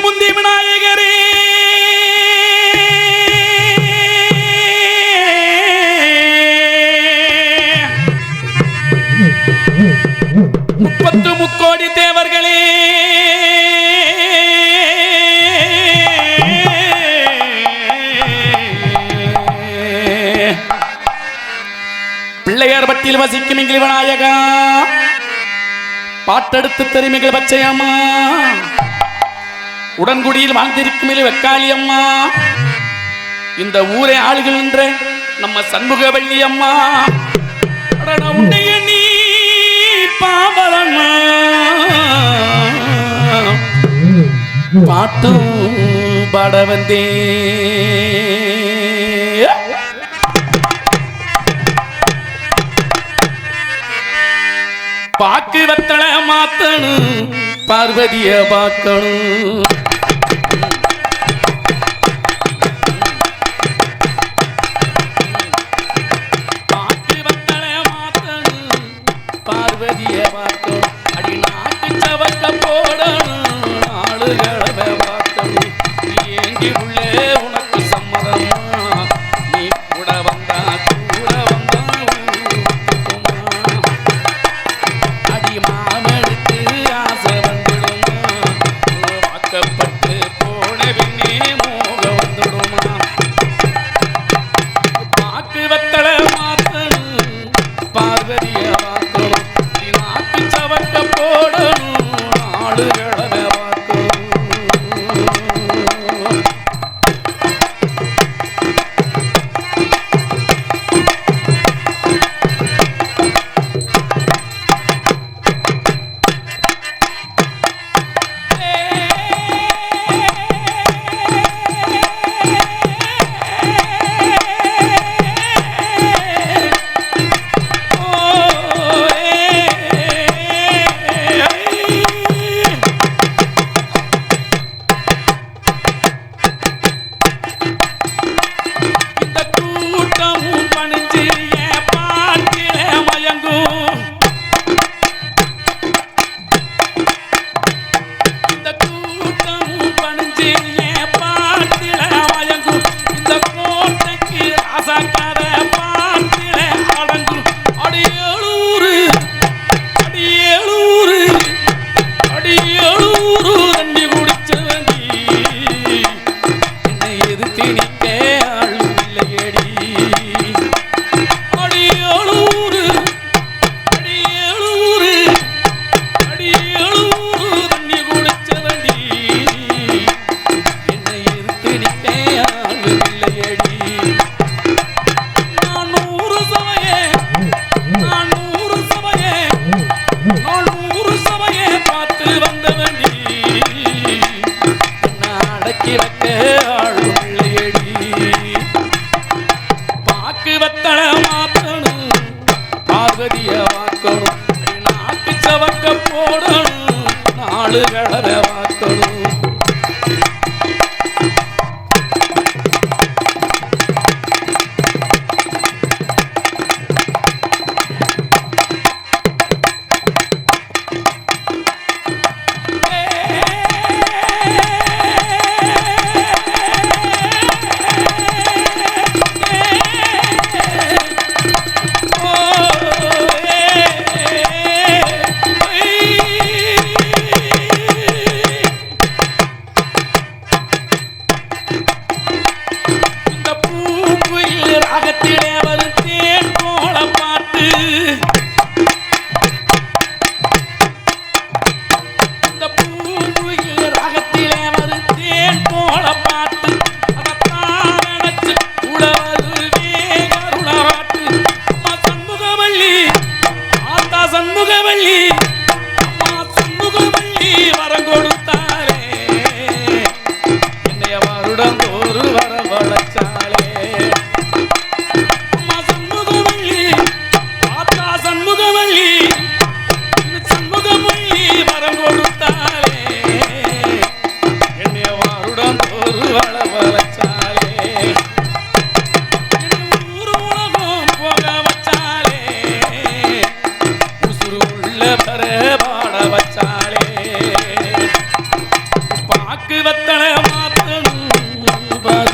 முந்தி விநாயகரே. முப்பத்து முக்கோடி தேவர்களே. பிள்ளையார் பட்டியில் வசிக்கும் இங்கிலி விநாயகா. பாட்டெடுத்து தெரிமைகள் பச்சையம்மா. உடன்குடியில் வாழ்ந்திருக்கும் வெக்காளி அம்மா. இந்த ஊரை ஆளுகின்ற நம்ம சண்முகவள்ளி அம்மா. நீ பாவலம்மா பாட்டும் பாட வந்தே பாக்கு வத்தலை மாத்தணும் பார்வதிய பார்க்கணும். வாழ்க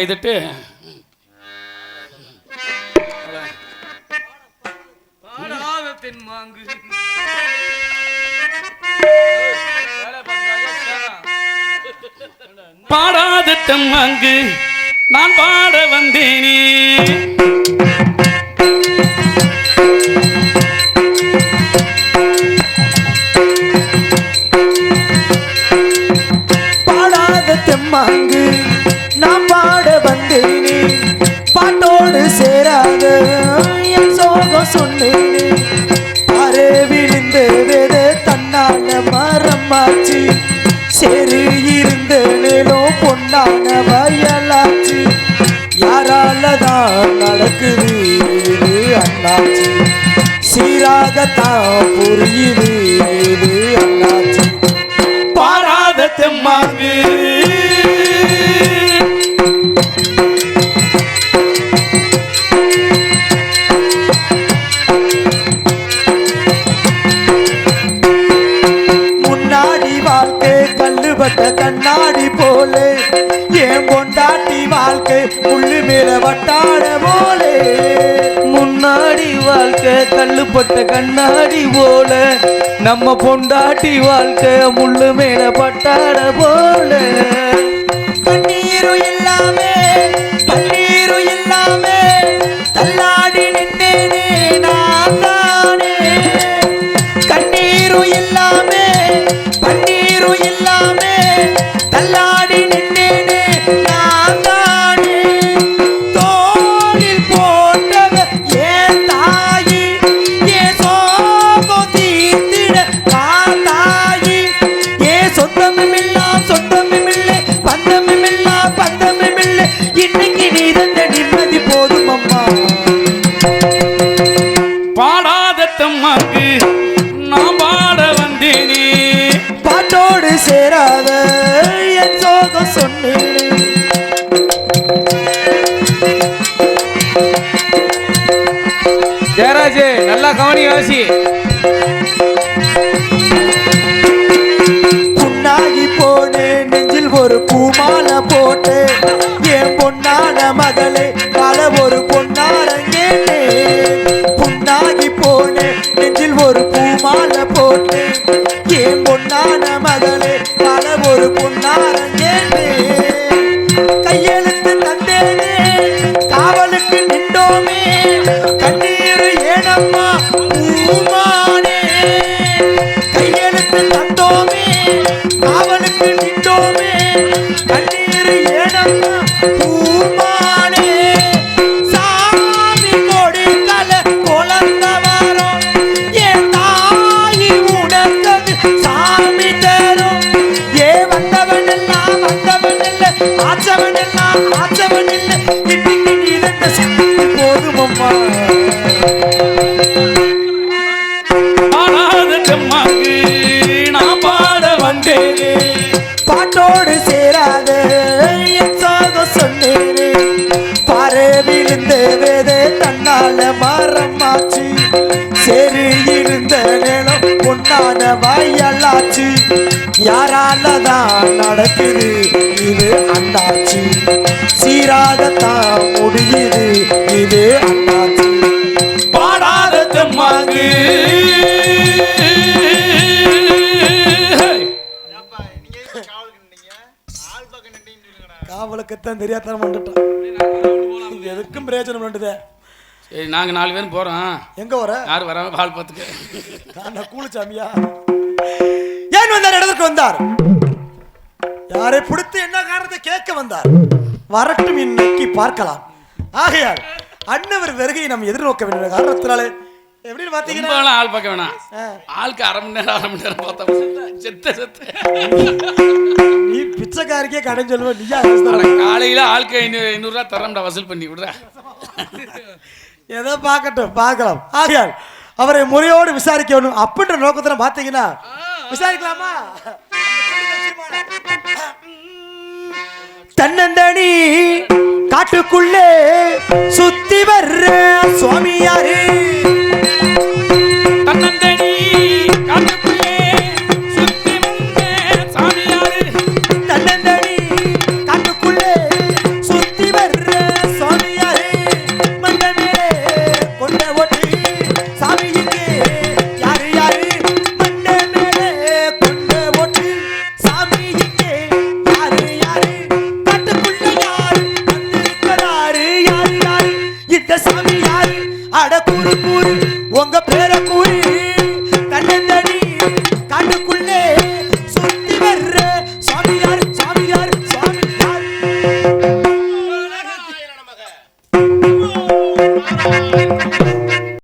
கைதட்டு தென்மாங்கு பாடாத தெம்மாங்கு நான் பாட வந்தேனே. சொன்னேனே. அரை விழுந்த வேத தன்னான மரமாச்சு. சரி இருந்த நிலம் பொன்னான வயலாச்சு. யாரால தான் நடக்குது அண்ணாச்சி. சீராகத்தான் புரியுது. பொண்டாட்டி வாழ்க்கை முள்ளு மேல வட்டாட போலே. முன்னாடி வாழ்க்கை கல்லுப்பட்ட கண்ணாடி போல. நம்ம பொண்டாட்டி வாழ்க்கை முள்ளு மேல பட்டாட போல. கண்ணீரும் கண்ணீரும் தள்ளாடி நான் தானே. கண்ணீரும் பன்னீரும் இல்லாமே தள்ளாடி ஜெயராஜ் நல்லா கவனி யோசி புண்ணாகி போனேன் நெஞ்சில் ஒரு பூமால போட்டு. என் பொன்னான மகளே பல ஒரு பொன்னாரங்கேனே புண்ணாகி போனேன் நெஞ்சில் ஒரு பூமாலை போட்டு. என் பொன்னான மகளே பல ஒரு பொன்னாரங்கேனே யாரால தான் நடக்குது. இது அண்ணாச்சி. சீராகத்தான் முடியுது. இது அண்ணாச்சி. பாடாத தெம்மாங்கு காவலுக்குத்தான் தெரியாதனம் வந்துட்டான். எதுக்கும் பிரயோஜனம் வேண்டுதே சரி நாங்கள் நாலு பேரும் போகிறோம் எங்க வர யார் வராம பால் பார்த்துக்க நான் கூலிச்சாமியா வந்தார் இடத்துக்கு வந்தார். யாரை பிடித்து என்ன காரணத்தை கேட்க வந்தார்? வரட்டும் இன்னைக்கு பார்க்கலாம். ஆகையால் அன்னவர் வருகையை நாம் எதிர்நோக்க வேண்டிய காரணத்தினாலே எப்படின்னு பாத்தீங்கன்னா ரொம்பலாம் ஆள் பார்க்க வேணாம். ஆ. ஆளுக்கு அரை மணி நேரம் அரை மணி நேரம் பார்த்தா செத்த செத்த. நீ பிச்சைக்காரிக்கே கடன் சொல்லுவேன் நீயா அட, காலையில ஆளுக்கு ஐநூறு ஐநூறு ரூபா தரம்டா வசூல் பண்ணி விடுறா ஏதோ பார்க்கட்டும் பார்க்கலாம். ஆகையால் அவரை முறையோடு விசாரிக்க வேணும். அப்படின்ற நோக்கத்துல பார்த்தீங்கன்னா விசாரிக்கலாமா? தன்னந்தனி காட்டுக்குள்ளே சுத்தி வர்ற சுவாமியாரு.